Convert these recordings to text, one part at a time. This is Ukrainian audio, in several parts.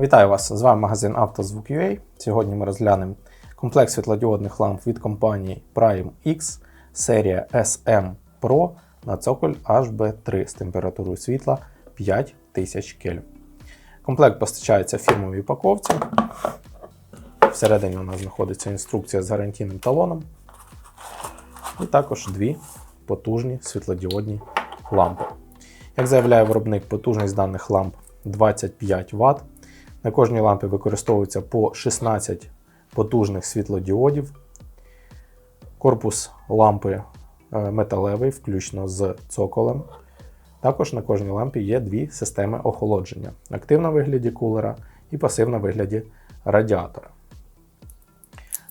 Вітаю вас! З вами магазин «Автозвук.UA». Сьогодні ми розглянемо комплект світлодіодних ламп від компанії Prime X серія SM Pro на цоколь HB3 з температурою світла 5000 кельвін. Комплект постачається в фірмовій упаковці. Всередині у нас знаходиться інструкція з гарантійним талоном. І також дві потужні світлодіодні лампи. Як заявляє виробник, потужність даних ламп 25 Вт. На кожній лампі використовується по 16 потужних світлодіодів. Корпус лампи е, металевий, включно з цоколем. Також на кожній лампі є дві системи охолодження: активна в вигляді кулера і пасивна в вигляді радіатора.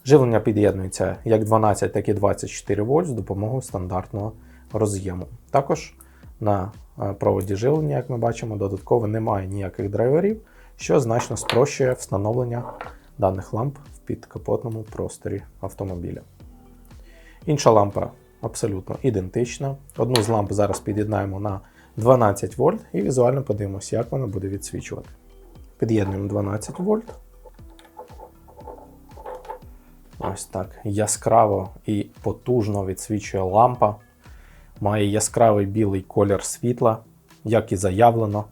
Живлення під'єднується як 12, так і 24 вольт з допомогою стандартного роз'єму. Також на е, проводі живлення, як ми бачимо, додатково немає ніяких драйверів, що значно спрощує встановлення даних ламп в підкапотному просторі автомобіля. Інша лампа абсолютно ідентична. Одну з ламп зараз під'єднаємо на 12 вольт і візуально подивимося, як вона буде відсвічувати. Під'єднуємо 12 вольт. Ось так. Яскраво і потужно відсвічує лампа. Має яскравий білий колір світла, як і заявлено.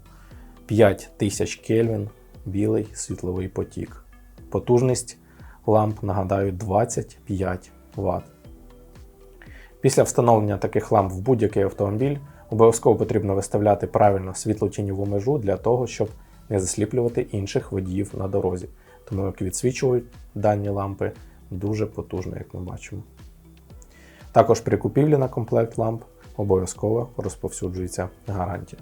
5000 кельвін, білий світловий потік. Потужність ламп, нагадаю, 25 Вт. Після встановлення таких ламп в будь-який автомобіль обов'язково потрібно виставляти правильно світлотіньову межу для того, щоб не засліплювати інших водіїв на дорозі. Тому як відсвічують дані лампи дуже потужно, як ми бачимо. Також при купівлі на комплект ламп обов'язково розповсюджується гарантія.